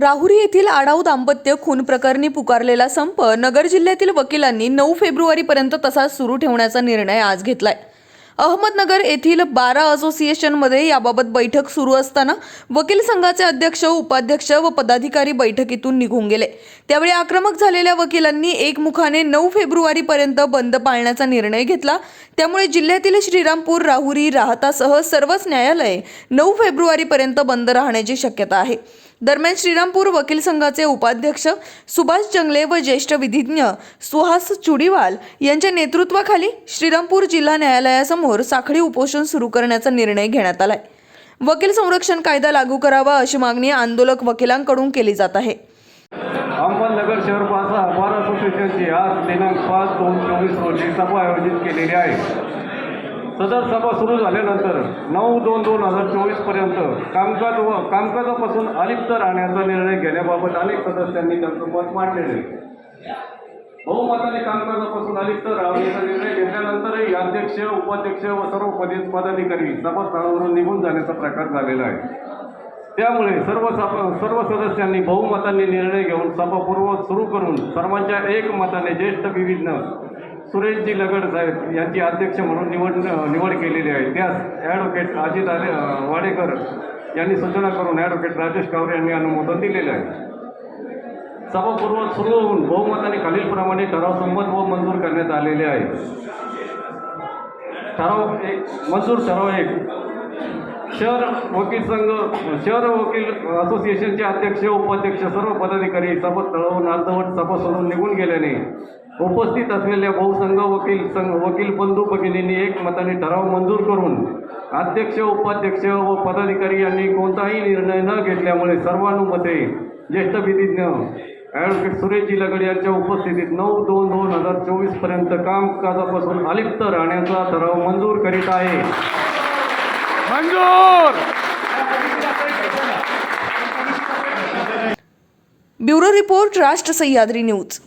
राहुरी येथील आडाऊ दाम्पत्य खून प्रकरणी पुकारलेला संप नगर जिल्ह्यातील वकिलांनी नऊ फेब्रुवारीपर्यंत तसाच सुरू ठेवण्याचा निर्णय आज घेतलाय. अहमदनगर येथील बारा असोसिएशनमध्ये याबाबत बैठक सुरू असताना वकील संघाचे अध्यक्ष उपाध्यक्ष व पदाधिकारी बैठकीतून निघून गेले. त्यावेळी आक्रमक झालेल्या वकिलांनी एकमुखाने नऊ फेब्रुवारीपर्यंत बंद पाळण्याचा निर्णय घेतला. त्यामुळे जिल्ह्यातील श्रीरामपूर राहुरी राहतासह सर्वच न्यायालये नऊ फेब्रुवारीपर्यंत बंद राहण्याची शक्यता आहे. दरम्यान श्रीरामपूर वकील संघाचे उपाध्यक्ष सुभाष जंगले व ज्येष्ठ विधिज्ञ सुहास चुडीवाल यांच्या नेतृत्वाखाली श्रीरामपूर जिल्हा न्यायालयासमोर साखळी उपोषण सुरू करण्याचा निर्णय घेण्यात आलाय. वकील संरक्षण कायदा लागू करावा अशी मागणी आंदोलक वकिलांकडून केली जात आहे. अहमदनगर शहर पासा बार असोसिएशनची आज दिनांक पाच दोन चोवीस रोजी सभा आयोजित केलेली आहे. सदर सभा सुरू झाल्यानंतर नऊ दोन दोन हजार चोवीसपर्यंत कामकाज व कामकाजापासून अलिप्त राहण्याचा निर्णय घेण्याबाबत अनेक सदस्यांनी त्यांचं मत मांडलेले बहुमताने कामकाजापासून अलिप्त राहण्याचा निर्णय घेतल्यानंतरही अध्यक्ष उपाध्यक्ष व सर्व पदे पदाधिकारी सभास्थानावरून निघून जाण्याचा प्रकार झालेला आहे. त्यामुळे सर्व सभा सर्व सदस्यांनी बहुमतांनी निर्णय घेऊन सभापूर्व सुरू करून सर्वांच्या एकमताने ज्येष्ठ विविध सुरेशजी लगड साहेब यांची अध्यक्ष म्हणून निवड निवड केलेली आहे. त्यास ॲडव्होकेट अजित आले वाडेकर यांनी सूचना करून ॲडव्होकेट राजेश कावरे यांनी अनुमोदन दिलेले आहे. सभापूर्व सुरू होऊन बहुमताने खालीलप्रमाणे ठराव संमत व मंजूर करण्यात आलेले आहे. ठराव एक मंजूर ठराव एक. शहर वकील संघ शहर वकील असोसिएशनचे अध्यक्ष उपाध्यक्ष सर्व पदाधिकारी सभास्थळावरून अर्धवट सभा सोडून निघून गेल्याने उपस्थित असलेल्या बहुसंघ वकील संघ वकील बंधू भगिनींनी एकमताने ठराव मंजूर करून अध्यक्ष उपाध्यक्ष व पदाधिकारी यांनी कोणताही निर्णय न घेतल्यामुळे सर्वानुमते ज्येष्ठ विधिज्ञ ॲडव्होकेट सुरेशजी लगड यांच्या उपस्थितीत नऊ दोन दोन हजार चोवीसपर्यंत कामकाजापासून अलिप्त राहण्याचा ठराव मंजूर करीत आहे. ब्युरो रिपोर्ट राष्ट्र सह्याद्री न्यूज.